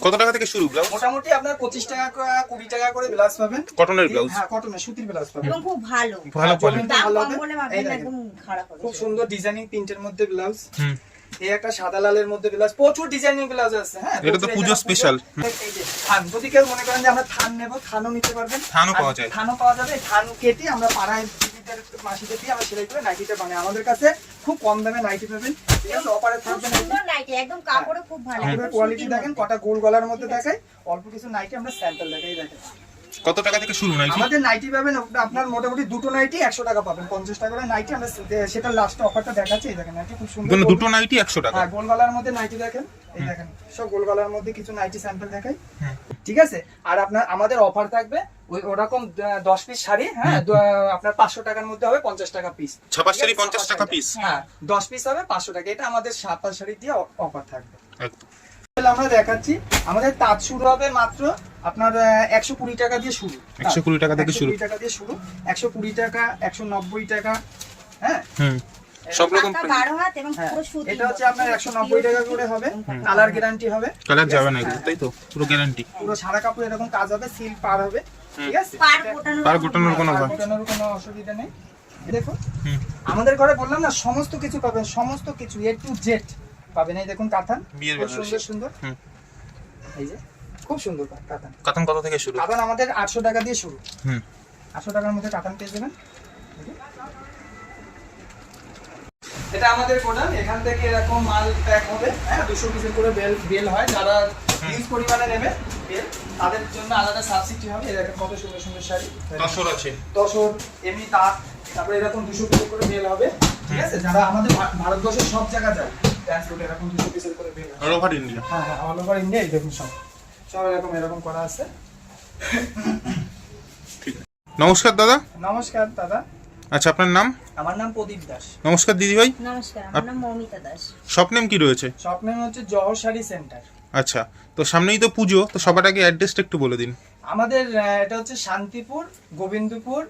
কত টাকা থেকে শুরু ব্লাউজ? মোটামুটি আপনার পঁচিশ টাকা করে- কুড়ি টাকা করে ব্লাউজ পাবেন। কটনের ব্লাউজ? হ্যাঁ কটনের সুতির ব্লাউজ পাবেন। এবং খুব ভালো। ভালো কোয়ালিটি ভালো হবে। একদম খারাপ হবে। খুব সুন্দর ডিজাইনিং প্রিন্টের মধ্যে ব্লাউজ। হুম। এই একটা সাদা লালের মধ্যে ব্লাউজ প্রচুর ডিজাইনিং ব্লাউজ আছে হ্যাঁ? এটা তো পুজো এখানে এই যে থান যদি কেউ মনে করেন যে আমরা থান নেব থানও নিতে পারবেন। থানও পাওয়া যায়। থানও পাওয়া যাবে থান কেটে আমরা পাড়ায় দিদিদের মাসিদের দিয়ে আমরা সেলাই করে নাইটিটা বানাই। আমাদের কাছে খুব কম দামে নাইটি পাবেন। ঠিক আছে অপারে থাকবে নাইটি একদম কাপড়ে খুব ভালো। কোয়ালিটি দেখেন কটা গোল গলার মধ্যে দেখায় অল্প কিছু নাইটি আমরা স্যাম্পল দেখাই দেখেন। কত টাকা থেকে শুরু নাইটি? আমাদের নাইটি পাবেন আপনার মোটামুটি দুটো নাইটি একশো টাকা পাবেন পঞ্চাশ টাকা করে নাইটি। আমরা সেটা লাস্টে অফারটা দেখাচ্ছি এই দেখেন নাইটি খুব সুন্দর দুটো নাইটি একশো টাকা। হ্যাঁ গোল গলার মধ্যে নাইটি দেখেন এই দেখেন সব গোল গলার মধ্যে কিছু নাইটি স্যাম্পল দেখাই। হুম। ঠিক আছে? আর আপনার আমাদের অফার থাকবে ওই ওরকম দ- দশ পিস শাড়ি হ্যাঁ আপনার পাঁচশো টাকার মধ্যে হবে পঞ্চাশ টাকা পিস ছাপার শাড়ি 50 টাকা পিস। হ্যাঁ দশ পিস হবে পাঁচশো টাকা এটা আমাদের সাপার শাড়ি দিয়ে অফার থাকবে। একদম। আমরা দেখাচ্ছি। আমাদের তাঁত শুরু হবে মাত্র আপনার একশো কুড়ি টাকা দিয়ে শুরু। 120 টাকা থেকে শুরু। টাকা দিয়ে শুরু। একশো কুড়ি টাকা একশো নব্বই টাকা হ্যাঁ? সব রকম এবং হ্যাঁ, পুরো সুতি। এটা হচ্ছে আপনার একশো নব্বই টাকা করে হবে। কালার গ্যারান্টি হবে। কালার যাবে না তাই তো? পুরো গ্যারান্টি পুরো সারা কাপড় এরকম কাজ হবে সিল পার হবে। ঠিক আছে? পার গোটানোর কোনো অসুবিধা নেই। আমাদের ঘরে বললাম না সমস্ত কিছু পাবেন সমস্ত কিছু এ টু জেড পাবেন এই দেখুন কাতান বিয়ের সুন্দর সুন্দর। এই যে খুব সুন্দর কাতান কাতান কত থেকে শুরু? কাতান আমাদের আটশো টাকা দিয়ে শুরু। হুম। আটশো টাকার মধ্যে কাতান পেয়ে যাবেন। এটা আমাদের গোডাউন এখান থেকে এরকম মাল প্যাক হবে। হ্যাঁ দুশো পিসের করে বেল বেল হয়। যারা পরিমাণে নেবে বেল তাদের জন্য আলাদা সাবসিডি হবে। এরকম কত সুন্দর সুন্দর শাড়ি। দশর আছে। দশর এমনি তাঁত তারপরে এরকম দুশো পিসের করে বেল হবে। ঠিক আছে? যারা আমাদের ভারতবর্ষের সব জায়গা যায় ড্যান্স এরকম দুশো পিসের করে বেল অল ওভার ইন্ডিয়া হ্যাঁ হ্যাঁ অল ওভার ইন্ডিয়া দেখুন সব। সব এরকম এরকম করা আছে। ঠিক। নমস্কার দাদা। নমস্কার দাদা। আচ্ছা আপনার নাম? আমার নাম প্রদীপ দাস। নমস্কার দিদিভাই। নমস্কার আমার নাম মৌমিতা দাস। স্বপ্নেম কি রয়েছে? স্বপ্নের হচ্ছে জহর শাড়ি সেন্টার আচ্ছা তো সামনেই তো পুজো তো সবার আগে অ্যাড্রেসটা একটু বলে দিন। আমাদের এটা হচ্ছে শান্তিপুর গোবিন্দপুর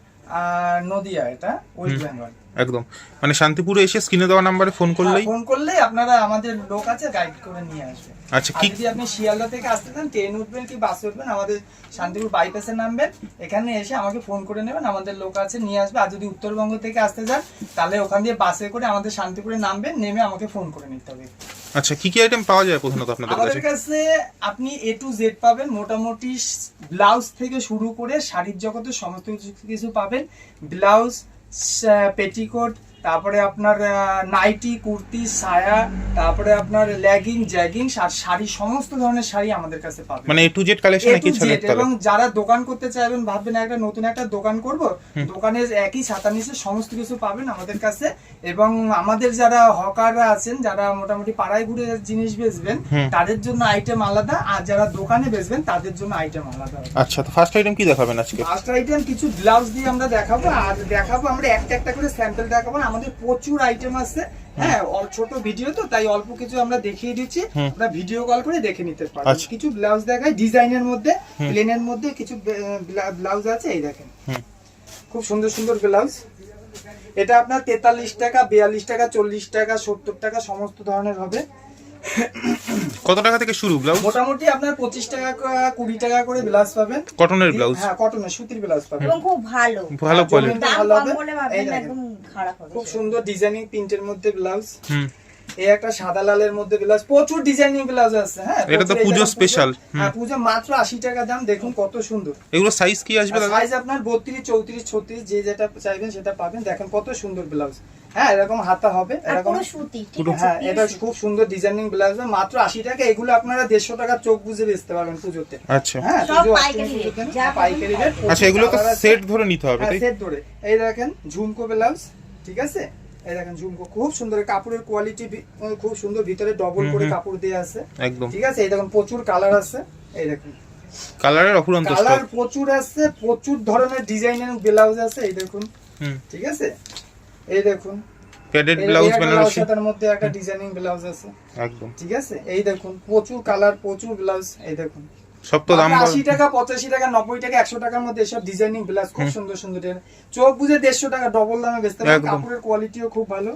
আর নদিয়া এটা ওয়েস্ট বেঙ্গল একদম। মানে শান্তিপুরে এসে স্ক্রিনে দেওয়া নাম্বারে ফোন করলেই ফোন করলে আপনারা আমাদের লোক আছে গাইড করে নিয়ে আসবে। আচ্ছা কি যদি আপনি শিয়ালদা থেকে আসতে চান ট্রেন উঠবেন কি বাসে উঠবেন আমাদের শান্তিপুর বাইপাসে নামবেন। এখানে এসে আমাকে ফোন করে নেবেন আমাদের লোক আছে নিয়ে আসবে। আর যদি উত্তরবঙ্গ থেকে আসতে চান তাহলে ওখান দিয়ে বাসে করে আমাদের শান্তিপুরে নামবেন নেমে আমাকে ফোন করে নিতে হবে। আচ্ছা কি কি আইটেম পাওয়া যায় প্রধানত আপনাদের আমাদের কাছে কাছে আপনি এ টু জেড পাবেন মোটামুটি ব্লাউজ থেকে শুরু করে শাড়ির জগতে সমস্ত কিছু- কিছু পাবেন। ব্লাউজ পেটিকোট তারপরে আপনার নাইটি কুর্তি সায়া তারপরে আপনার লেগিং জ্যাগিং আর শাড়ি সমস্ত ধরনের শাড়ি আমাদের কাছে পাবেন। মানে এ টু জেড কালেকশন একই ছাদের এবং যারা দোকান করতে চাইবেন ভাববেন একটা নতুন একটা দোকান করব দোকানের একই ছাতা নিচে সমস্ত কিছু পাবেন আমাদের কাছে এবং আমাদের যারা হকাররা আছেন যারা মোটামুটি পাড়ায় ঘুরে জিনিস বেচবেন তাদের জন্য আইটেম আলাদা আর যারা দোকানে বেচবেন তাদের জন্য আইটেম আলাদা আচ্ছা তো ফার্স্ট আইটেম কি দেখাবেন আজকে? ফার্স্ট আইটেম কিছু ব্লাউজ দিয়ে আমরা দেখাবো আর দেখাবো আমরা একটা একটা করে স্যাম্পল দেখাবো আমাদের প্রচুর আইটেম আছে। হ্যাঁ ছোট ভিডিও তো তাই অল্প কিছু আমরা দেখিয়ে দিচ্ছি। আমরা ভিডিও কল করে দেখে নিতে পারব। আচ্ছা। কিছু ব্লাউজ দেখাই ডিজাইনের মধ্যে প্লেনের মধ্যে কিছু ব্লাউজ আছে এই দেখেন। খুব সুন্দর সুন্দর ব্লাউজ এটা আপনার তেতাল্লিশ টাকা বিয়াল্লিশ টাকা চল্লিশ টাকা সত্তর টাকা সমস্ত ধরনের হবে। কত টাকা থেকে শুরু ব্লাউজ? মোটামুটি আপনার পঁচিশ টাকা করে- কুড়ি টাকা করে ব্লাউজ পাবেন। কটনের ব্লাউজ? হ্যাঁ কটনের সুতির ব্লাউজ পাবেন। এবং খুব ভালো। ভালো কোয়ালিটি দাম ভালো হবে। খুব সুন্দর ডিজাইনিং প্রিন্টের মধ্যে ব্লাউজ। হুম। এই একটা সাদা লালের মধ্যে ব্লাউজ প্রচুর ডিজাইনিং ব্লাউজ আছে হ্যাঁ? এটা তো পুজো হুম। হ্যাঁ পুজো মাত্র আশি টাকা দাম দেখুন কত সুন্দর। এগুলো সাইজ কি আসবে সাইজ আপনার বত্রিশ চৌত্রিশ ছত্রিশ যে যেটা চাইবেন সেটা পাবেন। দেখেন কত সুন্দর ব্লাউজ। হ্যাঁ এরকম হাতা হবে এরকম সুতি ঠিক পুরো- আছে? হ্যাঁ এটা খুব সুন্দর ডিজাইনিং ব্লাউজ। মাত্র আশি টাকা এগুলো আপনারা দেড়শো টাকা চোখ বুঝে বেচতে পারবেন পুজোতে। আচ্ছা। হ্যাঁ সব পাইকারি হ্যাঁ, রেট আচ্ছা এগুলো তো সেট ধরে নিতে হবে হ্যাঁ তাই? সেট ধরে। এই দেখেন ঝুমকো ব্লাউজ ঠিক আছে? এই দেখেন ঝুমকো খুব সুন্দর কাপড়ের কোয়ালিটি খুব সুন্দর ভিতরে ডবল করে কাপড় দেওয়া আছে। একদম। ঠিক আছে? এই দেখুন প্রচুর কালার আছে। এই দেখুন। কালারের অফুরন্ত কালার প্রচুর আছে প্রচুর ধরনের ডিজাইনের ব্লাউজ আছে এই দেখুন। ঠিক আছে? এই দেখুন। প্যাডেড ব্লাউজ বেনারসি সাদার মধ্যে একটা ডিজাইনিং ব্লাউজ আছে। একদম। ঠিক আছে? এই দেখুন প্রচুর কালার প্রচুর ব্লাউজ এই দেখুন। সব তো দাম আশি টাকা পঁচাশি টাকা নব্বই টাকা একশো টাকার মধ্যে এসব ডিজাইনিং ব্লাউজ খুব সুন্দর সুন্দর চোখ বুঝে দেড়শো টাকা ডবল দামে বেচতে পারেন কাপড়ের কোয়ালিটিও খুব ভালো।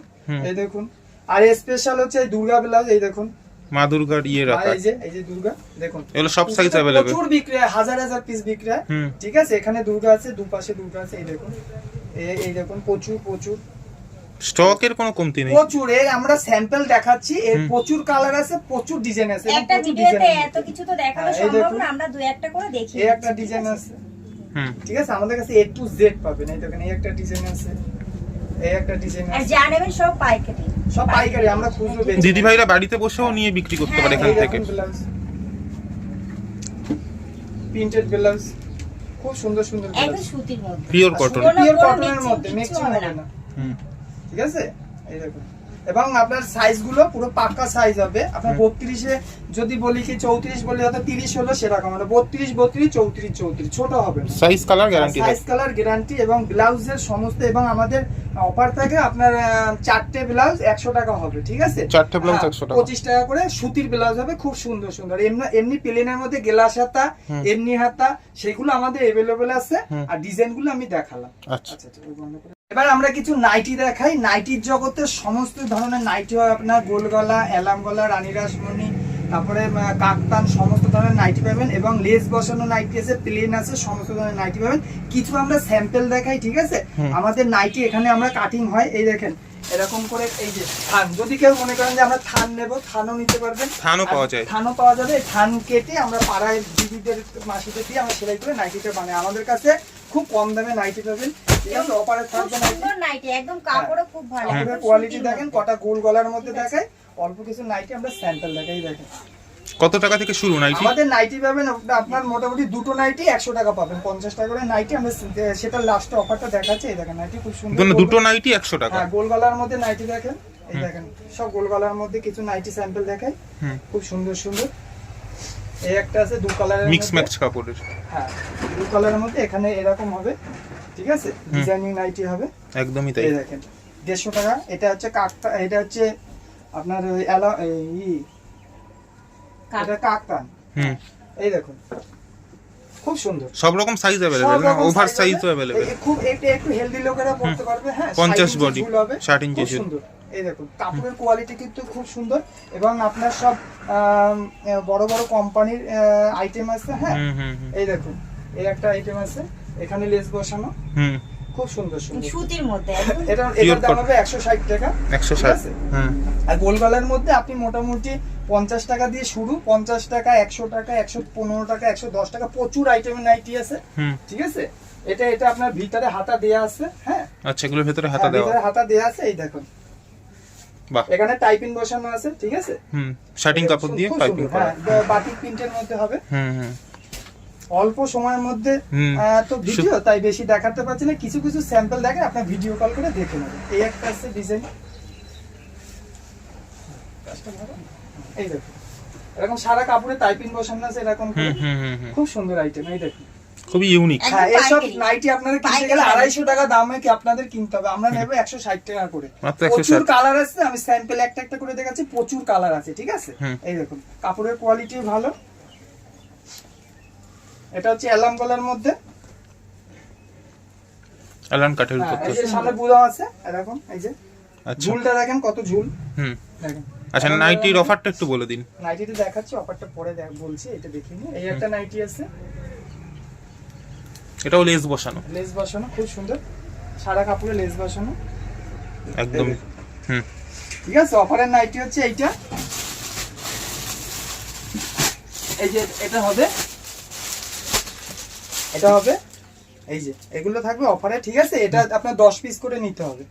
এই দেখুন। আর স্পেশাল হচ্ছে দুর্গা ব্লাউজ এই দেখুন। মা দুর্গার ইয়ে রাখা এই যে এই যে দুর্গা দেখুন। এগুলো সব সাইজ পুজোতে প্রচুর বিক্রি হয় হাজার হাজার পিস বিক্রি হয়। ঠিক আছে? এখানে দুর্গা আছে দুপাশে দুর্গা আছে এই দেখুন। এই দেখুন প্রচুর প্রচুর। স্টকের কোনো কমতি নেই। প্রচুর এর আমরা স্যাম্পল দেখাচ্ছি এর প্রচুর কালার আছে প্রচুর ডিজাইন আছে একটা ভিডিওতে এত কিছু তো দেখানো হ্যাঁ, সম্ভব না আমরা দু একটা করে দেখি এই একটা ডিজাইন আছে? হুম। ঠিক আছে আমাদের কাছে এ টু জেড পাবেন এই দেখেন এই একটা ডিজাইন আছে এই একটা ডিজাইন আর যা নেবেন সব পাইকারি। সব পাইকারি আমরা খুচরো বেচি। দিদি ভাইরা বাড়িতে বসেও নিয়ে বিক্রি করতে পারে এখান এই থেকে। ব্লাউজ। প্রিন্টেড ব্লাউজ খুব সুন্দর সুন্দর একদম সুতির মধ্যে। পিওর কটন পিওর কটনের মধ্যে মিক্সিং হবে। না। হুম। ঠিক আছে? এই দেখুন এবং আপনার সাইজগুলো পুরো পাক্কা সাইজ হবে। আপনার বত্রিশে যদি বলি কি চৌত্রিশ বলি হয়তো তিরিশ হলো সেরকম। মানে বত্রিশ বত্রিশ চৌত্রিশ চৌত্রিশ। ছোট হবে। Size colour guarantee size colour guarantee এবং ব্লাউজের সমস্ত এবং আমাদের অফার থাকে আপনার চারটে ব্লাউজ একশো টাকা হবে ঠিক আছে? চারটে ব্লাউজ হ্যাঁ, 100 টাকা। পঁচিশ টাকা করে সুতির ব্লাউজ হবে খুব সুন্দর সুন্দর। এমনি এমনি প্লেনের মধ্যে গেলাস হাতা এমনি হাতা সেগুলো আমাদের এভেলেবেল আছে। আর ডিজাইনগুলো আমি দেখালাম। আচ্ছা। আচ্ছা এবার আমরা কিছু নাইটি দেখাই। নাইটির জগতে সমস্ত ধরনের নাইটি হয়। আপনার গোল গলা এলাম গলা রানী রাসমণি তারপরে কাকতান সমস্ত ধরনের নাইটি পাবেন এবং লেস বসানো নাইটি আছে প্লেন আছে সমস্ত ধরনের নাইটি পাবেন। কিছু আমরা স্যাম্পল দেখাই ঠিক আছে? আমাদের নাইটি এখানে আমরা কাটিং হয়। এই দেখেন এরকম করে এই যে থান। যদি কেউ মনে করেন যে আমরা থান নেব থানও নিতে পারবেন। থানও পাওয়া যায়। থানও পাওয়া যাবে। থান কেটে আমরা পাড়ায় দিদিদের মাসিদের দিয়ে আমরা সেলাই করে নাইটিটা বানাই। আমাদের কাছে খুব কম দামে নাইটি পাবেন। ঠিক আছে অপারে থাকবে নাইটি একদম কাপড়ও খুব ভালো। কাপড়ের কোয়ালিটি দেখেন কটা গোল গলার মধ্যে দেখায়। অল্প কিছু নাইটি আমরা স্যাম্পল দেখাই দেখেন। কত টাকা থেকে শুরু নাইটি আমাদের নাইটি পাবেন আপনার মোটামুটি দুটো নাইটি একশো টাকা পাবেন। পঞ্চাশ টাকা করে নাইটি আমরা সেটা লাস্টে অফারটা দেখাচ্ছি এই দেখেন নাইটি খুব সুন্দর মানে গোল- দুটো নাইটি একশো টাকা। হ্যাঁ গোল গলার মধ্যে নাইটি দেখেন এই দেখেন সব গোল গলার মধ্যে কিছু নাইটি স্যাম্পল দেখাই খুব সুন্দর সুন্দর। এই একটা আছে দু কালারের মিক্স ম্যাচ কাপড়ের। হ্যাঁ দু কালারের মধ্যে এখানে এরকম হবে ঠিক আছে? ডিজাইনিং নাইটি হবে। একদমই তাই। দেখেন দেড়শো টাকা। এটা হচ্ছে কাকতা এটা হচ্ছে আপনার ওই অ্যালা- ই, এটা কাকতান। হুম। এই দেখুন খুব সুন্দর। সব রকম সাইজ অ্যাভেলেবেল না? ওভার হবে। অ্যাভেলেবেল খুব একটু একটু হেলদি লোকেরা পড়তে পারবে হ্যাঁ 50 ষাট ইঞ্চি হবে। 60 ইঞ্চি খুব সুন্দর। এই দেখুন কাপড়ের কোয়ালিটি কিন্তু খুব সুন্দর এবং আপনার সব বড় বড় কোম্পানির আইটেম আছে হ্যাঁ? হুম হুম হুম। এই দেখুন এই একটা আইটেম আছে এখানে লেস বসানো। হুম। খুব সুন্দর সুন্দর। সুতির মধ্যে এটা এটার দাম হবে একশো ষাট টাকা একশো ঠিক ষাট আর গোলগলার মধ্যে আপনি মোটামুটি পঞ্চাশ টাকা দিয়ে শুরু পঞ্চাশ টাকা একশো টাকা একশো পনেরো টাকা একশো দশ টাকা প্রচুর আইটেম নাইটি আছে হুম। ঠিক আছে? এটা এটা আপনার ভিতরে হাতা দেয়া আছে হ্যাঁ? আচ্ছা এগুলোর ভেতরে হাতা হ্যাঁ, দেওয়া। ভিতরে হাতা দেয়া আছে এই দেখুন। এখানে টাইপিং বসানো আছে ঠিক আছে? হুম শার্টিং কাপড় দিয়ে সুন্দর, করা। হ্যাঁ, বাটিক প্রিন্টের মধ্যে হবে। হুম হুম। অল্প সময়ের মধ্যে তো ভিডিও তাই বেশি দেখাতে পারছি না। কিছু কিছু স্যাম্পল দেখে আপনার ভিডিও কল করে দেখে নেবেন। এই একটা আছে ডিজাইন এই দেখুন। এরকম সারা কাপড়ে টাইপিং বসানো আছে এরকম খুব সুন্দর আইটেম এই দেখুন। খুবই ইউনিক হ্যাঁ এইসব নাইটি আপনাদের কিনতে গেলে আড়াইশো টাকা দামে কি আপনাদের কিনতে হবে? আমরা নেব একশো ষাট টাকা করে। প্রচুর কালার আছে আমি স্যাম্পল একটা একটা করে দেখাচ্ছি প্রচুর কালার আছে ঠিক আছে? এই দেখুন কাপড়ের কোয়ালিটি ভালো। এটা হচ্ছে অ্যালাম গলার মধ্যে। অ্যালান কাঠের হ্যাঁ, উপর এই যে সামনে আছে এরকম এই যে। আচ্ছা। ঝুলটা দেখেন কত ঝুল। হুম। দেখেন। আচ্ছা নাইটির অফারটা একটু বলে দিন। নাইটিতে দেখাচ্ছি অফারটা পরে দেখ বলছি এটা দেখিনি। এই একটা নাইটি আছে। এটাও লেস বসানো। লেস বসানো খুব সুন্দর। সারা কাপড়ে লেস বসানো। একদম হুম। ঠিক আছে অফারের নাইটি হচ্ছে এইটা। এই যে এটা হবে। এটা হবে এই যে এগুলো থাকবে অফারে ঠিক আছে? এটা আপনার দশ পিস করে নিতে হবে।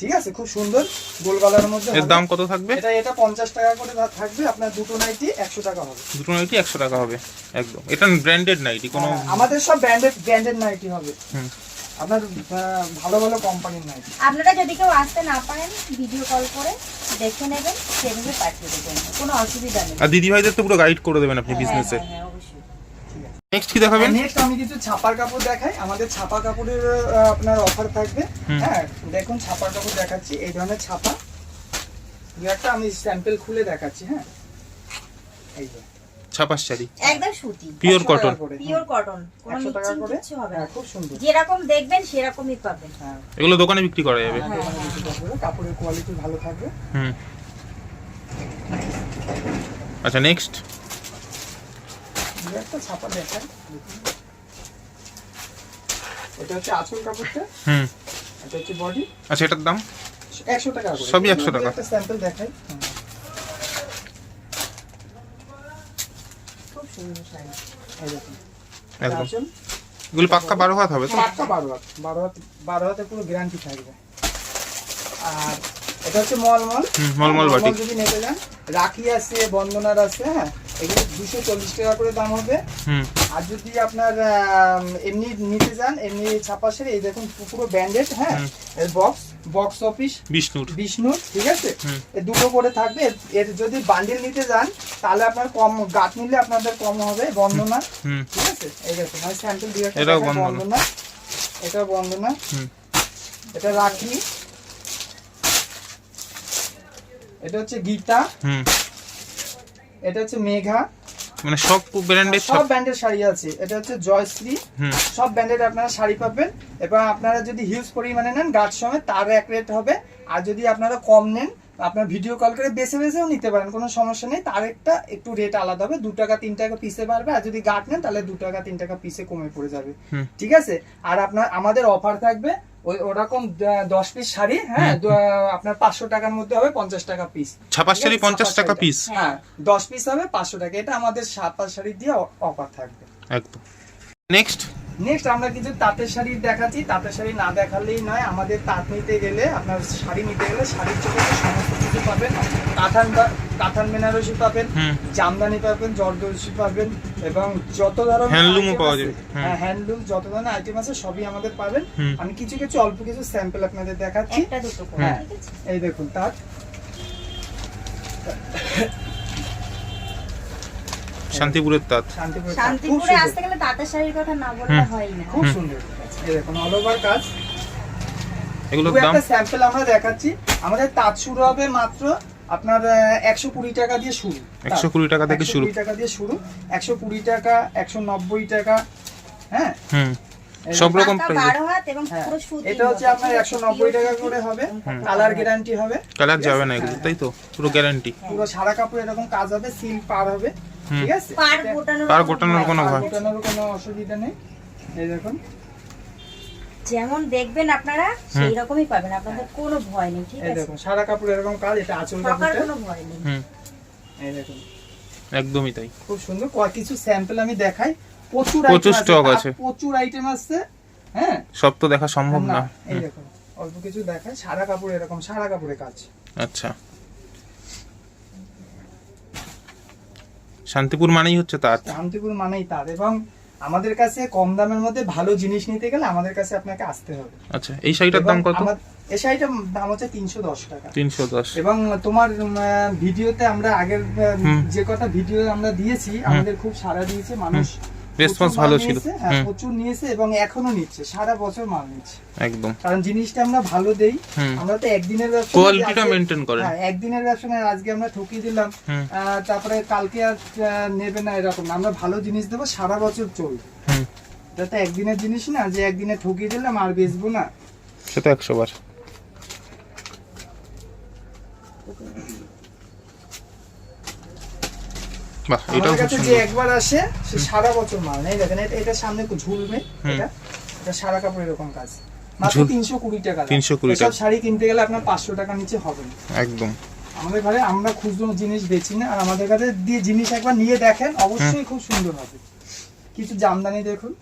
ঠিক আছে? খুব সুন্দর গোল গলার মধ্যে এর দাম কত থাকবে? এটা এটা পঞ্চাশ টাকা করে থাকবে আপনার দুটো নাইটি একশো টাকা হবে। দুটো নাইটি একশো টাকা হবে একদম। এটা ব্র্যান্ডেড নাইটি কোনো হ্যাঁ, আমাদের সব ব্র্যান্ডেড ব্র্যান্ডেড নাইটি হবে। হুম। আপনার আহ, ভালো ভালো কোম্পানির নাইটি। আপনারা যদি কেউ আসতে না পারেন ভিডিও কল করে দেখে নেবেন সেভাবে পাঠিয়ে দেবেন। কোনো অসুবিধা নেই। আর দিদি ভাইদের তো পুরো গাইড করে দেবেন আপনি বিজনেসে হ্যাঁ, নেক্সট কি দেখাবেন? নেক্সট আমি কিছু ছাপার কাপড় দেখাই। আমাদের ছাপা কাপড়ের আপনার অফার থাকবে। হ্যাঁ দেখুন ছাপার কাপড় দেখাচ্ছি। এই ধরনের ছাপা। একটা আমি স্যাম্পল খুলে দেখাচ্ছি হ্যাঁ। এই যে। ছাপাস শাড়ি। একদম সুতি। পিওর কটন পিওর কটন কোনো মিক্সিং কিছু হবে হ্যাঁ না খুব সুন্দর। যেরকম দেখবেন সেরকমই পাবেন। হ্যাঁ। এগুলো দোকানে বিক্রি করা যাবে। হ্যাঁ, দোকানে বিক্রি করতে কাপড়ের কোয়ালিটি ভালো থাকবে। হুম। আচ্ছা নেক্সট একটা ছাপা দেখাই এটা হচ্ছে আঁচল কাপড়টা। হুম। এটা হচ্ছে বডি আচ্ছা এটার দাম? একশো টাকা সবই 100 টাকা। একটা স্যাম্পল দেখাই। খুব সুন্দর শাড়ি একদম। এগুলো পাক্কা বারো হাত হবে পাক্কা বারো হাত। বারো হাত বারো হাতে পুরো গ্যারান্টি থাকবে। আর এটা হচ্ছে মলমল। মলমল বাটিক। যদি নিতে যান রাখি আছে বন্দনার আছে হ্যাঁ? এগুলো দুশো চল্লিশ টাকা করে দাম হবে। আর যদি আপনার এমনি নিতে যান এমনি ছাপাশের এই দেখুন পুরো ব্যান্ডেড হ্যাঁ? বক্স বক্স অফিস বিষ্ণুর। বিষ্ণু ঠিক আছে? দুটো করে থাকবে। এর- যদি বান্ডিল নিতে যান তাহলে আপনার কম গাছ নিলে আপনাদের কম হবে বন্দনা। ঠিক আছে? এই দেখুন আমি স্যাম্পল দিয়ে এটাও বন্দনা। এটা বন্দনা। হুম। এটা রাখি। এটা হচ্ছে গীতা। হুম। এটা হচ্ছে মেঘা। মানে সব ব্র্যান্ডের সব ব্র্যান্ডের শাড়ি আছে। এটা হচ্ছে জয়শ্রী। সব ব্র্যান্ডের আপনারা শাড়ি পাবেন। এবং আপনারা যদি হিউজ পরিমাণে নেন গাছ সমেত তার এক রেট হবে। আর যদি আপনারা কম নেন আপনার ভিডিও কল করে বেছে বেছেও নিতে পারেন কোনো সমস্যা নেই। তার একটা একটু রেট আলাদা হবে। দু টাকা তিন টাকা পিসে পারবে আর যদি গাছ নেন তাহলে দু টাকা তিন টাকা পিসে কমে পড়ে যাবে। ঠিক আছে? আর আপনার আমাদের অফার থাকবে ওই ওরকম দশ পিস শাড়ি হ্যাঁ আপনার পাঁচশো টাকার মধ্যে হবে পঞ্চাশ টাকা পিস ছাপার শাড়ি পঞ্চাশ টাকা পিস হ্যাঁ দশ পিস হবে পাঁচশো টাকা। এটা আমাদের ছাপার শাড়ি দিয়ে অফার থাকবে। একদম। নেক্সট নেক্সট আমরা কিছু তাঁতের শাড়ি দেখাচ্ছি। তাঁতের শাড়ি না দেখালেই নয় আমাদের তাঁত নিতে গেলে আপনার শাড়ি নিতে গেলে শাড়ির জগতে সমস্ত কিছু পাবেন। কাঁথান কাঁথান বেনারসি পাবেন জামদানি পাবেন জর্দর্শি পাবেন এবং যত ধরনের হ্যান্ডলুমও পাওয়া যাবে, হ্যাঁ হ্যান্ডলুম যত ধরনের আইটেম আছে সবই আমাদের পাবেন। আমি কিছু কিছু অল্প কিছু স্যাম্পল আপনাদের দেখাচ্ছি। একটা দুটো করে হ্যাঁ। এই দেখুন তাঁত। শান্তিপুরের তাঁত। শান্তিপুর তাঁত। খুব শান্তিপুরে আসতে গেলে তাঁতের শাড়ির কথা না বললে হয় না। খুব সুন্দর। এরকম দেখুন অল ওভার কাজ। এগুলোর দাম? একটা স্যাম্পল আমরা দেখাচ্ছি। আমাদের তাঁত শুরু হবে মাত্র আপনার একশো কুড়ি টাকা দিয়ে শুরু। 120 টাকা থেকে 120 শুরু। টাকা দিয়ে শুরু। একশো কুড়ি টাকা একশো নব্বই টাকা হ্যাঁ? সব রকম হ্যাঁ, এটা হচ্ছে আপনার একশো নব্বই টাকা করে হবে। কালার গ্যারান্টি হবে। কালার যাবে না এগুলো হ্যাঁ, তাই তো? পুরো গ্যারান্টি পুরো সারা কাপড় এরকম কাজ হবে সিল পার হবে। ঠিক আছে? পার গোটানোর পার কোনো গোটানোর ভয় কোনো ভয়। গোটানোর কোনো অসুবিধা নেই। এই দেখুন। যেমন দেখবেন আপনারা সেই রকমই পাবেন। আপনাদের কোনো ভয় নেই ঠিক আছে? দেখুন সারা কাপড় এরকম কাজ এটা আঁচল কাপড়টা কোনো ভয় নেই। হুম। এই দেখুন। একদমই তাই। খুব সুন্দর। ক- কিছু স্যাম্পল আমি দেখাই। প্রচুর প্রচুর আর আছে। প্রচুর আইটেম আছে হ্যাঁ? সব তো দেখা সম্ভব না এই দেখুন অল্প কিছু দেখাই সারা কাপড় এরকম সারা কাপড়ে কাজ। আচ্ছা। শান্তিপুর মানেই হচ্ছে তাঁত শান্তিপুর মানেই তার এবং আমাদের কাছে কম দামের মধ্যে ভালো জিনিস নিতে গেলে আমাদের কাছে আপনাকে আসতে হবে। আচ্ছা এই শাড়িটার দাম কত? এই শাড়িটার দাম হচ্ছে তিনশো দশ টাকা। তিনশো দশ। এবং তোমার ভিডিওতে আমরা আগের যে কথা ভিডিও আমরা দিয়েছি আমাদের খুব সাড়া দিয়েছে মানুষ। রেসপন্স ভালো ছিল। হ্যাঁ, প্রচুর নিয়েছে এবং এখনও নিচ্ছে সারা বছর মাল নিচ্ছে। একদম। কারণ জিনিসটা আমরা ভালো দেই আমরা তো একদিনের ব্যবসা কোয়ালিটিটা মেনটেন করেন। হ্যাঁ একদিনের ব্যবসা নয়, আজকে আমরা ঠকিয়ে দিলাম তারপরে কালকে আর নেবে না এরকম আমরা ভালো জিনিস দেবো সারা বছর চলবে। এটা তো একদিনের জিনিস না যে একদিনে ঠকিয়ে দিলাম আর বেচবো না। সেটা একশো বার। বাহ এটাও কাছে যে একবার আসে সে সারা বছর মাল। নেই দেখেন এটা সামনে ঝুলবে এটা। এটা সারা কাপড় এরকম কাজ। মাত্র ঝুল- তিনশো কুড়ি টাকা 320 এসব টাকা। শাড়ি কিনতে গেলে আপনার পাঁচশো টাকা নিচে হবে। না একদম। আমাদের ঘরে আমরা খুচরো জিনিস বেচি না আর আমাদের কাছে দিয়ে জিনিস একবার নিয়ে দেখেন অবশ্যই খুব সুন্দর হবে। কিছু জামদানি দেখুন।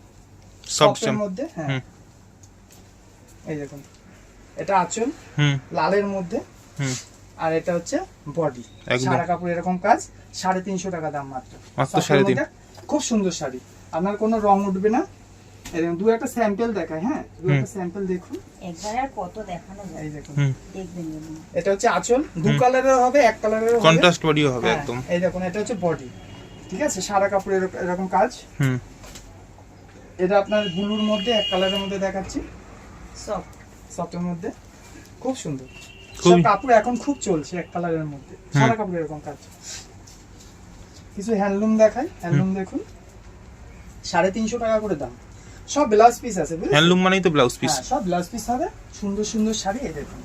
সব সফটের মধ্যে হ্যাঁ। এই দেখুন। এটা আঁচল হুম। লালের মধ্যে। হুম। আর এটা হচ্ছে বডি। সারা কাপড় এরকম কাজ সাড়ে তিনশো টাকা দাম মাত্র। খুব সুন্দর শাড়ি। আপনার কোনো রং উঠবে না। এরকম দু একটা স্যাম্পল দেখায় হ্যাঁ? দু একটা স্যাম্পল দেখুন। একবারে আর কত দেখানো যায়? এই দেখুন। দেখবেন এটা হচ্ছে আঁচল। দু কালারের হবে এক কালারের হবে। কন্ট্রাস্ট বডিও হবে হ্যাঁ, একদম। এই দেখুন এটা হচ্ছে বডি ঠিক আছে? সারা কাপড় এরকম কাজ। হুম। এটা আপনার ব্লুর মধ্যে এক কালারের মধ্যে দেখাচ্ছি। সব সফটের মধ্যে। খুব সুন্দর। খুবই- কাপড় এখন খুব চলছে এক কালারের মধ্যে। সারা কাপড় এরকম কাজ কিছু হ্যান্ডলুম দেখাই হ্যান্ডলুম দেখুন। সাড়ে তিনশো টাকা করে দাম। সব ব্লাউজ পিস আছে হ্যান্ডলুম মানেই তো ব্লাউজ পিস। হ্যাঁ সব ব্লাউজ পিস হবে। সুন্দর সুন্দর শাড়ি এই দেখুন।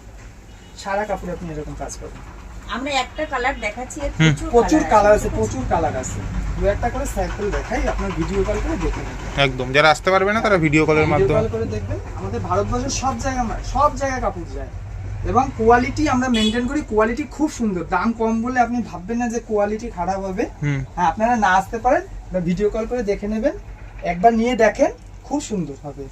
সারা কাপড়ে আপনি এরকম কাজ করবেন। আমরা একটা কালার দেখাচ্ছি প্রচুর কালার আছে। প্রচুর কালার আছে। দু একটা করে স্যাম্পল দেখাই আপনার ভিডিও কল করে দেখে নেবেন। একদম যারা আসতে পারবে না তারা ভিডিও কলের ভিডিও মাধ্যমে। কল করে দেখবেন। আমাদের ভারতবর্ষের সব জায়গায় মা- সব জায়গায় কাপড় যায়। এবং কোয়ালিটি আমরা মেনটেন করি কোয়ালিটি খুব সুন্দর। দাম কম বলে আপনি ভাববেন না যে কোয়ালিটি খারাপ হবে। হ্যাঁ আপনারা না আসতে পারেন বা ভিডিও কল করে দেখে নেবেন। একবার নিয়ে দেখেন খুব সুন্দর হবে।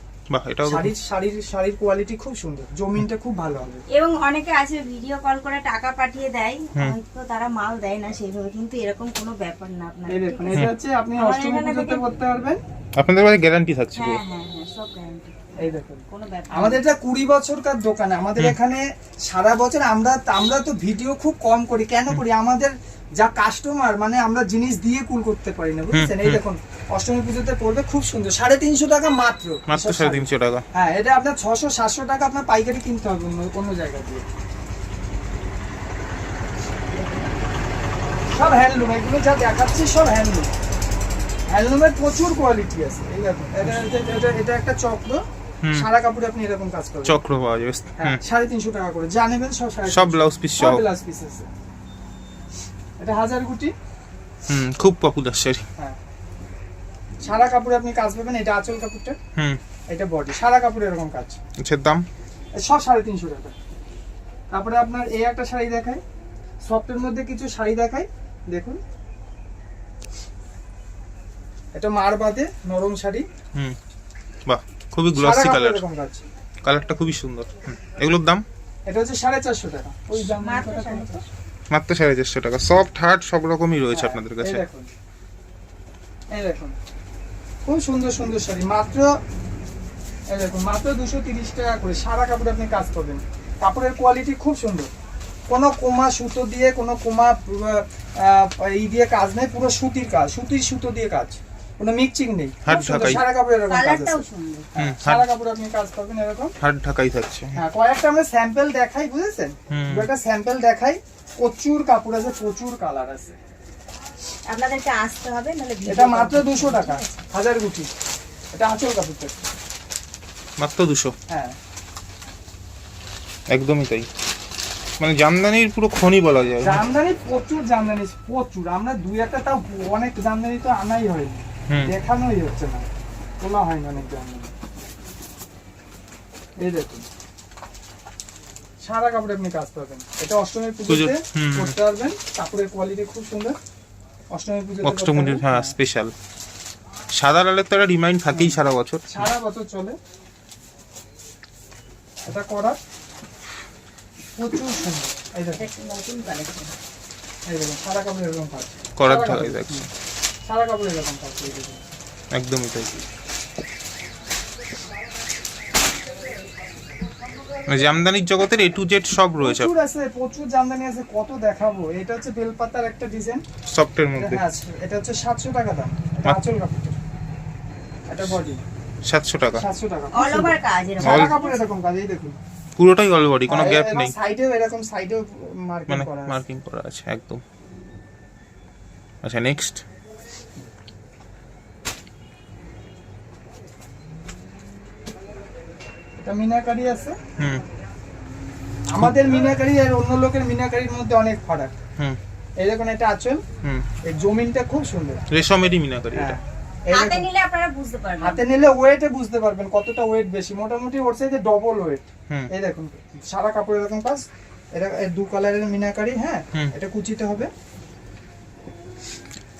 শাড়ির শাড়ির শাড়ির কোয়ালিটি খুব সুন্দর। জমিনটা খুব ভালো হবে। এবং অনেকে আছে ভিডিও কল করে টাকা পাঠিয়ে দেয়। হয়তো তারা মাল দেয় না সেইভাবে কিন্তু এরকম কোনো ব্যাপার না আপনার এটা হচ্ছে আপনি অষ্টমী করতে পারবেন। আপনাদের কাছে গ্যারান্টি থাকছে হ্যাঁ হ্যাঁ হ্যাঁ সব গ্যারান্টি এই দেখুন। কোনো ব্যাপার না। আমাদের এটা কুড়ি বছরকার দোকান আমাদের এখানে সারা বছর আমরা আমরা তো ভিডিও খুব কম করি। কেন করি? আমাদের যা কাস্টমার মানে আমরা জিনিস দিয়ে কুল করতে পারি না বুঝছেন? এই দেখুন অষ্টমী পুজোতে পড়বে খুব সুন্দর সাড়ে তিনশো টাকা মাত্র। মাত্র সাড়ে তিনশো টাকা। হ্যাঁ এটা আপনার ছশো সাতশো টাকা আপনার পাইকারি কিনতে হবে অন্য অন্য জায়গা দিয়ে। সব হ্যান্ডলুম এগুলো যা দেখাচ্ছি সব হ্যান্ডলুম হ্যান্ডলুমের প্রচুর কোয়ালিটি আছে এই দেখুন। এটা এটা- একটা চক্র। সারা কাপড়ে আপনি এরকম কাজ করবেন চক্র পাওয়া যাবে হ্যাঁ সাড়ে তিনশো টাকা করে। যা নেবেন সব সব ব্লাউজ পিস সব ব্লাউজ পিস আছে। এটা হাজার গুটি। হুম খুব পপুলার শাড়ি। হ্যাঁ। সারা কাপড়ে আপনি কাজ পাবেন এটা আঁচল কাপড়টা। হুম। এটা বডি সারা কাপড়ে এরকম কাজ। এটার দাম? সব সাড়ে তিনশো টাকা। তারপরে আপনার এই একটা শাড়ি দেখাই। সফটের মধ্যে কিছু শাড়ি দেখাই। দেখুন। এটা মার বাদে নরম শাড়ি। হুম। বাহ। খুবই গ্লসি কালার কালারটা খুবই সুন্দর। এগুলোর দাম? এটা হচ্ছে সাড়ে চারশো টাকা। ওই দাম মাত্র সাড়ে চারশো। টাকা। সফট হার্ড সব রকমই রয়েছে হ্যাঁ, আপনাদের কাছে। দেখুন। এই দেখুন। খুব সুন্দর সুন্দর শাড়ি। মাত্র এই দেখুন মাত্র দুশো তিরিশ টাকা করে। সারা কাপড়ে আপনি কাজ করবেন। কাপড়ের কোয়ালিটি খুব সুন্দর। কোনো কোমা সুতো দিয়ে কোনো কোমা ই দিয়ে কাজ নেই। পুরো সুতির কাজ সুতির সুতো দিয়ে কাজ। কোনো মিক্সিং নেই। হাত ঢাকাই। সারা কাপড়ে এরকম কাজ আছে। হ্যাঁ, হুম, সারা হাত- আপনি কাজ পাবেন এরকম। হার্ড ঢাকাই থাকছে। হ্যাঁ কয়েকটা আমরা স্যাম্পল দেখাই বুঝেছেন? একটা স্যাম্পল দেখাই প্রচুর কাপড় আছে প্রচুর কালার আছে। আপনাদেরকে আসতে হবে নাহলে এটা মাত্র করতে দুশো হবে, টাকা হাজার গুটি। এটা আঁচল কাপড়টা। মাত্র দুশো? হ্যাঁ। একদমই তাই। মানে জামদানির পুরো খনি বলা যায়। জামদানি প্রচুর জামদানি প্রচুর। আমরা দুই একটা তাও অনেক জামদানি তো আনাই হয়নি। দেখানোই হচ্ছে না তোলা অনেক জামদানি এই দেখুন সারা কাপড়ে আপনি কাজ পাবেন এটা অষ্টমী পুজোতে করতে পারবেন কাপড়ের কোয়ালিটি খুব সুন্দর অষ্টমী পুজোতে করতে অষ্টমী হ্যাঁ স্পেশাল সাদা লালের তো একটা রিমাইন্ড থাকেই সারা বছর সারা বছর চলে এটা করা প্রচুর সুন্দর এই দেখুন নতুন কালেকশন এই দেখুন সারা কাপড় এরকম কাজ করার কাপড়। থাকছে সারা কাপড় এরকম কাজ একদমই তাই। মানে জামদানির জগতের এ টু জেড সব রয়েছে। প্রচুর আছে প্রচুর জামদানি আছে কত দেখাবো? এটা হচ্ছে বেলপাতার একটা ডিজাইন। সফটের মধ্যে। এটা হচ্ছে সাতশো টাকা দাম। এটা আঁচল কাপড়। এটা বডি সাতশো টাকা। সাতশো টাকা। অল ওভার কাজ এরকম। সারা কাপড় এরকম কাজ এই দেখুন। পুরোটাই অল বডি কোনো গ্যাপ নেই। সাইডেও এরকম সাইডেও মার্কিং মানে করা আছে। মার্কিং করা আছে একদম। আচ্ছা নেক্সট এটা মিনাকারি আছে। হুম। আমাদের মিনাকারি আর অন্য লোকের মিনাকারির মধ্যে অনেক ফারাক। হুম। এই দেখুন এটা আঁচল। হুম। এই জমিনটা খুব সুন্দর। রেশমেরই মিনাকারি এটা। হ্যাঁ। হাতে নিলে আপনারা বুঝতে পারবেন। হাতে নিলে ওয়েটে বুঝতে পারবেন কতটা ওয়েট বেশি। মোটামুটি ওর সাইজে ডবল ওয়েট। হুম। এই দেখুন সারা কাপড় এরকম কাজ এটা দু কালারের মিনাকারি হ্যাঁ। এটা কুচিতে হবে।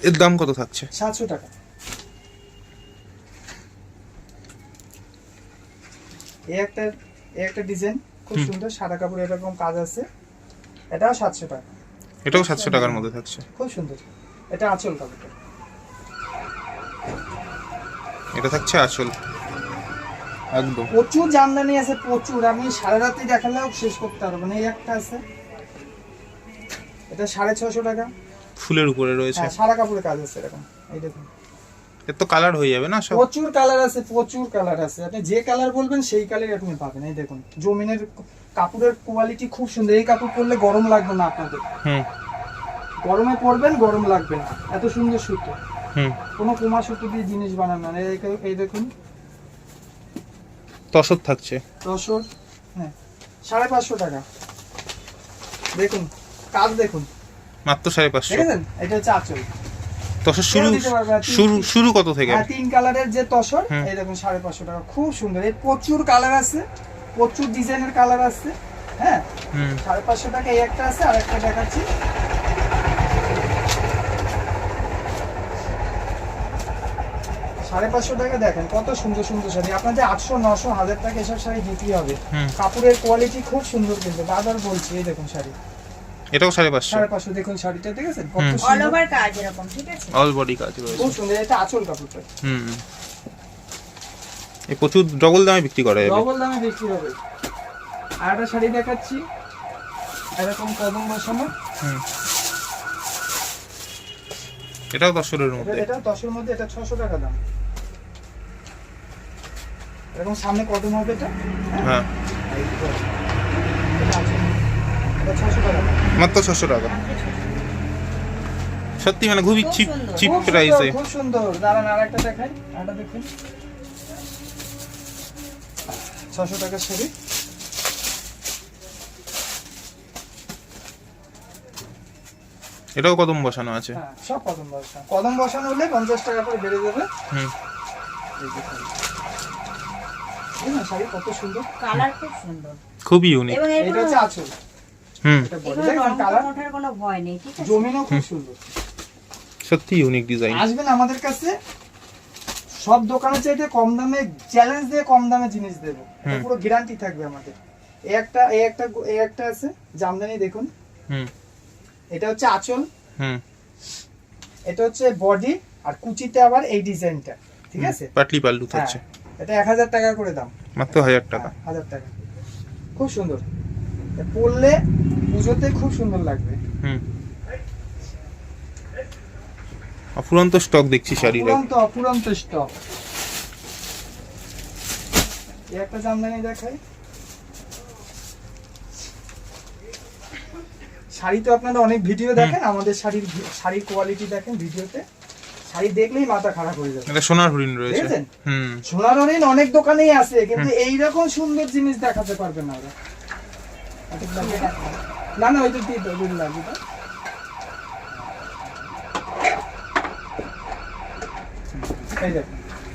এর দাম কত থাকছে? সাতশো টাকা। এই একটা এই একটা ডিজাইন খুব সুন্দর সাদা কাপড় এরকম কাজ আছে। এটাও সাতশো টাকা। এটাও সাতশো টাকার মধ্যে থাকছে। খুব সুন্দর। এটা আঁচল কাপড়টা। এটা থাকছে আসল একদম। প্রচুর জামদানি আছে প্রচুর। আমি সারা রাত্রি দেখালেও শেষ করতে পারব না। এই একটা আছে। এটা সাড়ে ছশো টাকা। ফুলের উপরে রয়েছে। হ্যাঁ সারা কাপড়ের কাজ আছে এরকম। এই দেখুন। এর তো কালার হয়ে যাবে না সব? প্রচুর কালার আছে প্রচুর কালার আছে। আপনি যে কালার বলবেন সেই কালার আপনি পাবেন। এই দেখুন জমিনের কাপড়ের কোয়ালিটি খুব সুন্দর। এই কাপড় পরলে গরম লাগবে না আপনাদের। হুম। গরমে পরবেন গরম লাগবে না। এত সুন্দর সুতো। হুম। কোনো কুমা সুতো দিয়ে জিনিস বানানো না। এই এই দেখুন। তসর থাকছে। দশর হ্যাঁ। সাড়ে পাঁচশো টাকা। দেখুন কাজ দেখুন। মাত্র সাড়ে পাঁচশো। এটা হচ্ছে আঁচল। তসর শুরু শুরু শুরু কত থেকে? তিন কালারের যে তসর এই দেখুন সাড়ে পাঁচশো টাকা। খুব সুন্দর। এর প্রচুর কালার আছে প্রচুর ডিজাইনের কালার আছে হ্যাঁ? সাড়ে পাঁচশো টাকা এই একটা আছে আর একটা দেখাচ্ছি। সাড়ে পাঁচশো টাকা দেখেন কত সুন্দর সুন্দর শাড়ি। আপনাদের আটশো নশো হাজার টাকা এসব শাড়ি বিক্রি হবে। কাপড়ের কোয়ালিটি খুব সুন্দর কিন্তু বারবার বলছি এই দেখুন শাড়ি। এটাও সাড়ে পাঁচশো। সাড়ে পাঁচশো দেখুন শাড়িটা ঠিক আছে? অল ওভার কাজ এরকম ঠিক আছে? অল বডি কাজ রয়েছে। খুব সুন্দর এটা আঁচল কাপড়টা। হুম। এই প্রচুর ডবল দামে বিক্রি করা যাবে। ডবল দামে বিক্রি হবে। আর একটা শাড়ি দেখাচ্ছি। এরকম কদম বসানো। হুম। এটাও দশের মধ্যে। এটা দশের মধ্যে এটা ছশো টাকা দাম। এরকম সামনে কদম হবে এটা। হ্যাঁ এটা আছে এটা ছশো টাকা দাম। মাত্র ছশো টাকা। সত্যি মানে খুবই চিপ চিপ প্রাইসে খুব সুন্দর। দাঁড়ান দেখাই আরেকটা দেখুন। ছশো টাকার শাড়ি এটাও কদম বসানো আছে। হ্যাঁ সব কদম বসানো। কদম বসানো হলে পঞ্চাশ টাকা করে বেড়ে যাবে। হুম। এই দেখুন। এই না, শাড়ি কত সুন্দর। কালার খুব সুন্দর। খুবই ইউনিক এটা হচ্ছে আঁচল। জমিনও খুব সুন্দর। সত্যি ইউনিক ডিজাইন আসবেন আমাদের কাছে সব দোকানের চাইতে কম দামে চ্যালেঞ্জ দিয়ে কম দামে জিনিস দেবো। পুরো গ্যারান্টি থাকবে আমাদের। এই একটা এই একটা এই একটা আছে জামদানি দেখুন। হুম। এটা হচ্ছে আঁচল। হুম। এটা হচ্ছে বডি আর কুচিতে আবার এই ডিজাইনটা ঠিক আছে? পাটলি পাল্লু হ্যাঁ। থাকছে এটা এক হাজার টাকা করে দাম। মাত্র হাজার টাকা। হ্যাঁ, হাজার টাকা। খুব সুন্দর। এ পরলে পুজোতে খুব সুন্দর লাগবে। হুম। অফুরন্ত স্টক দেখছি শাড়ির অপুরন্ত অপুরন্ত স্টক এই একটা জামদানি দেখাই। শাড়ি তো আপনারা অনেক ভিডিও দেখেন আমাদের শাড়ির শাড়ির কোয়ালিটি দেখেন ভিডিওতে শাড়ি দেখলেই মাথা খারাপ হয়ে যাবে। এটা সোনার হরিণ রয়েছে। হুম। সোনার হরিণ অনেক দোকানেই আছে কিন্তু এইরকম সুন্দর জিনিস দেখাতে পারবেন না ওরা। না না ওইটা দিয়ে দাও লাগবে। তো।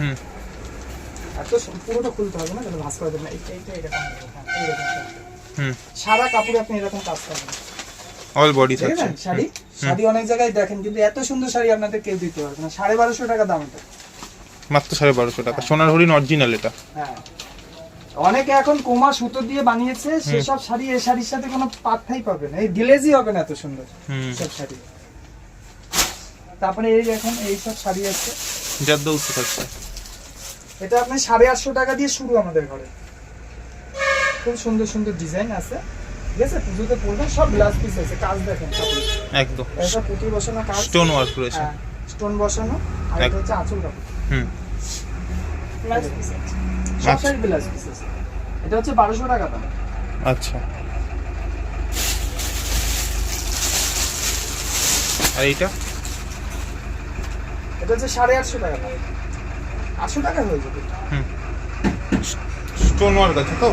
হুম। আর তো পুরোটা খুলতে হবে না তাহলে ভাস করে দেবেন এইটা এইটা এরকম এই দেখুন হুম। সারা কাপড়ে আপনি এরকম কাজ করবেন। অল বডি থাকছে। শাড়ি? শাড়ি অনেক জায়গায় দেখেন কিন্তু এত সুন্দর শাড়ি আপনাদের কেউ দিতে পারবে না। সাড়ে বারোশো টাকা দাম এটা। মাত্র সাড়ে বারোশো টাকা। সোনার হরিণ অরিজিনাল এটা। হ্যাঁ। অনেকে এখন কোমা সুতো দিয়ে বানিয়েছে সেসব শাড়ি এই শাড়ির সাথে কোনো পাত্তাই পাবে না। এই গ্লেজই হবে না এত সুন্দর হুম। সব শাড়ি। তারপরে এই দেখুন এই সব শাড়ি আছে। দৌড়তে থাকছে এটা আপনি সাড়ে আটশো টাকা দিয়ে শুরু আমাদের ঘরে। খুব সুন্দর সুন্দর ডিজাইন আছে। ঠিক আছে পুজোতে পড়বেন সব গ্লাস পিস আছে কাজ দেখেন একদম। এটা পুঁতি বসানো কাজ। স্টোন ওয়ার্ক রয়েছে হ্যাঁ স্টোন বসানো আর এটা হচ্ছে আঁচল কাপড়। হুম। ব্লাউজ পিস আছে। আচ্ছা। শাড়ি পিস আছে এটা হচ্ছে টাকা দাম। আচ্ছা। আর এইটা? এটা হচ্ছে সাড়ে আটশো টাকা দাম। আটশো টাকা হয়ে যাবে। হুম। স্টোন ওয়ার্ক আছে তো।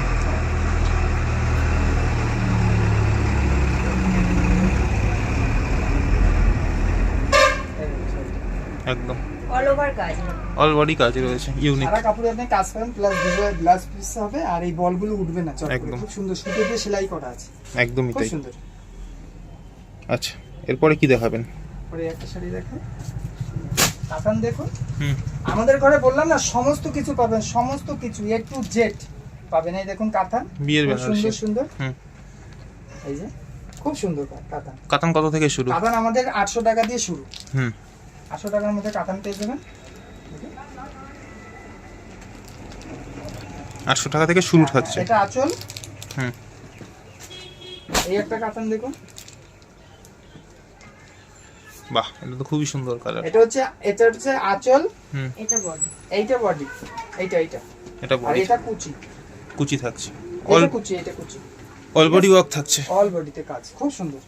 একদম। অল ওভার কাজ অল বডি কাজ রয়েছে ইউনিক সারা কাপড়ে আপনি কাজ করেন প্লাস ভিজুয়াল গ্লাস পিস হবে আর এই বলগুলো উঠবে না চট একদম। খুব সুন্দর সুতো দিয়ে সেলাই করা আছে। একদমই খুব তাই। সুন্দর। আচ্ছা এরপরে কি দেখাবেন? পরে একটা শাড়ি দেখো কাতান দেখুন। হুম। আমাদের ঘরে বললাম না সমস্ত কিছু পাবেন সমস্ত কিছু এ টু জেড পাবেন। এই দেখুন কাতান। বিয়ের সুন্দর সুন্দর। হুম। এই যে খুব সুন্দর কাতান। কাতান কত থেকে শুরু? কাতান আমাদের আটশো টাকা দিয়ে শুরু। হুম। আটশো টাকার মধ্যে কাতান পেয়ে যাবেন। আটশো টাকা থেকে শুরু থাকছে এটা আঁচল। হুম। এই একটা কাতান দেখুন। বাহ এটা তো খুবই সুন্দর কালার এটা হচ্ছে এটা হচ্ছে আঁচল। হুম। এটা বডি। এইটা বডি। এইটা এইটা। এটা আর বডি এটা কুচি। কুচি থাকছে। অল কুচি এটা কুচি। অল বডি ওয়ার্ক থাকছে। অল বডিতে কাজ। খুব সুন্দর।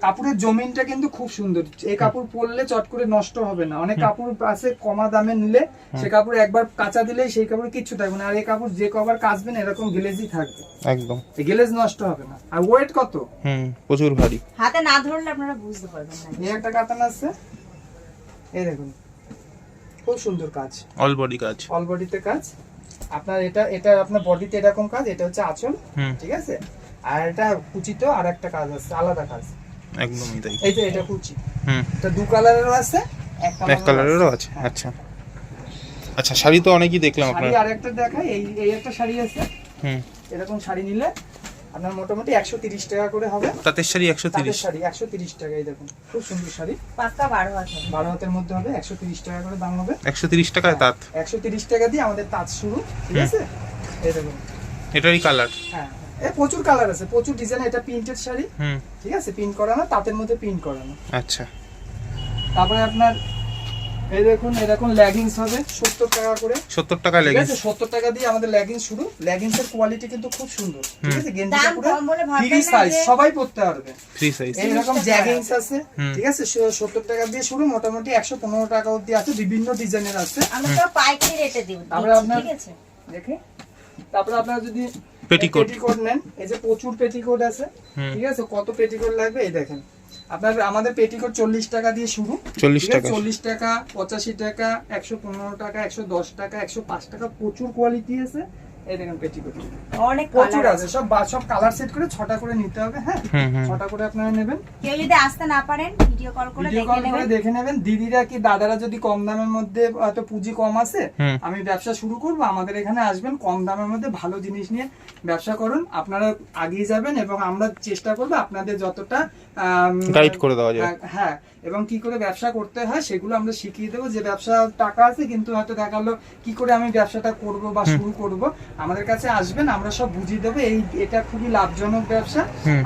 কাপড়ের জমিনটা কিন্তু খুব সুন্দর। এই কাপড় পরলে চট করে নষ্ট হবে না। অনেক কাপড় আছে কমা দামে নিলে সে কাপড় একবার কাঁচা দিলেই সেই কাপড় কিচ্ছু থাকবে না। আর এই কাপড় যে কবার কাচবেন এরকম গ্লেজই থাকবে। একদম। এই গ্লেজ নষ্ট হবে না। আর ওয়েট কত? হুম প্রচুর ভারী। হাতে না ধরলে আপনারা বুঝতে পারবেন না। এই একটা কাতান আছে। এই দেখুন। খুব সুন্দর কাজ। অল বডি কাজ। অল বডিতে কাজ। আপনার এটা এটা আপনার বডিতে এরকম কাজ এটা হচ্ছে আঁচল হুম। ঠিক আছে? আর এটা কুচিতেও আর একটা কাজ আছে আলাদা কাজ। একদমই তাই। এই যে এটা কুচি। হুম। এটা দু কালারেরও আছে এক কালারেরও আছে। আচ্ছা। আচ্ছা শাড়ি তো অনেকই দেখলাম আপনার। শাড়ি আরেকটা দেখাই এই এই একটা শাড়ি আছে। হুম। এরকম শাড়ি নিলে আপনার মোটামুটি একশো তিরিশ টাকা করে হবে। তাঁতের শাড়ি একশো তাঁতের তিরিশ শাড়ি একশো তিরিশ টাকা এই দেখুন খুব সুন্দর শাড়ি। পাক্কা বারো হাত বারো হাতের মধ্যে হবে একশো তিরিশ টাকা করে দাম হবে। একশো তিরিশ টাকায় তাঁত। একশো তিরিশ টাকা দিয়ে আমাদের তাঁত শুরু ঠিক আছে? এই দেখুন। এটারই কালার। হ্যাঁ। এ প্রচুর কালার আছে প্রচুর ডিজাইন এটা প্রিন্টেড শাড়ি ঠিক আছে? প্রিন্ট করানো তাঁতের মধ্যে প্রিন্ট করানো। আচ্ছা। তারপরে আপনার এই দেখুন এরকম লেগিংস হবে সত্তর টাকা করে। সত্তর টাকা ঠিক আছে? সত্তর টাকা দিয়ে আমাদের লেগিংস শুরু। লেগিংস এর কোয়ালিটি কিন্তু খুব সুন্দর ঠিক আছে? ফ্রি সাইজ সবাই পড়তে পারবে। ফ্রি সাইজ এইরকম জ্যাগিংস আছে ঠিক আছে? সত্তর টাকা দিয়ে শুরু মোটামুটি একশো পনেরো টাকা অব্দি আছে বিভিন্ন ডিজাইনের আছে। আমরা তো পাইকারি রেটে দিব তারপরে আপনার- দেখে। তারপরে আপনারা যদি পেটিকোট। পেটিকোট নেন। এই যে প্রচুর পেটিকোট আছে। ঠিক আছে? কত পেটিকোট লাগবে? এই দেখেন। আপনার আমাদের পেটিকোট চল্লিশ টাকা দিয়ে শুরু। চল্লিশ টাকা। চল্লিশ টাকা পঁচাশি টাকা একশো পনেরো টাকা একশো দশ টাকা একশো পাঁচ টাকা প্রচুর কোয়ালিটি আছে। এই দেখেন পেটিকোট অনেক প্রচুর আছে সব সব কালার সেট করে ছটা করে নিতে হবে হ্যাঁ? হুম হুম। ছটা করে আপনারা নেবেন। কেউ যদি আসতে না পারেন ভিডিও কল করে দেখে কল করে দেখে নেবেন। দিদিরা কি দাদারা যদি কম দামের মধ্যে হয়তো পুঁজি কম আছে আমি ব্যবসা শুরু করব আমাদের এখানে আসবেন কম দামের মধ্যে ভালো জিনিস নিয়ে ব্যবসা করুন আপনারা আগিয়ে যাবেন এবং আমরা চেষ্টা করব আপনাদের যতটা Guide করে দেওয়া যায়। হ্যাঁ, হ্যাঁ এবং কি করে ব্যবসা করতে হয় সেগুলো আমরা শিখিয়ে দেবো যে ব্যবসা টাকা আছে কিন্তু হয়তো দেখাল কি করে আমি ব্যবসাটা করব বা শুরু করব। আমাদের কাছে আসবেন আমরা সব বুঝিয়ে দেবো। এই এটা খুবই লাভজনক ব্যবসা।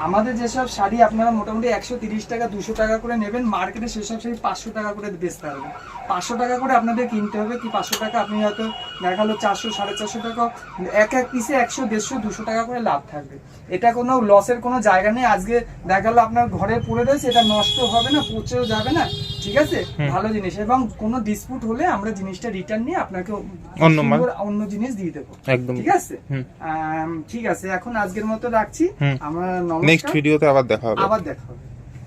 আমাদের যেসব শাড়ি আপনারা মোটামুটি একশো তিরিশ টাকা দুশো টাকা করে নেবেন মার্কেটে সেসব শাড়ি পাঁচশো টাকা করে বেচতে হবে। পাঁচশো টাকা করে আপনাদের কিনতে হবে কি পাঁচশো টাকা আপনি হয়তো দেখাল চারশো সাড়ে চারশো টাকা এক এক পিসে একশো দেড়শো দুশো টাকা করে লাভ থাকবে। এটা কোনো লসের কোনো জায়গা নেই। আজকে দেখাল আপনার ঘরে পড়ে রয়েছে এটা নষ্ট হবে না পচেও যাবে না ঠিক আছে? ভালো জিনিস। এবং কোনো ডিসপুট হলে আমরা জিনিসটা রিটার্ন নিয়ে আপনাকে অন্য অন্য জিনিস দিয়ে দেবো। একদম। ঠিক আছে। ঠিক আছে এখন আজকের মতো রাখছি। আমরা নেক্সট ভিডিওতে আবার দেখা হবে। আবার দেখা হবে।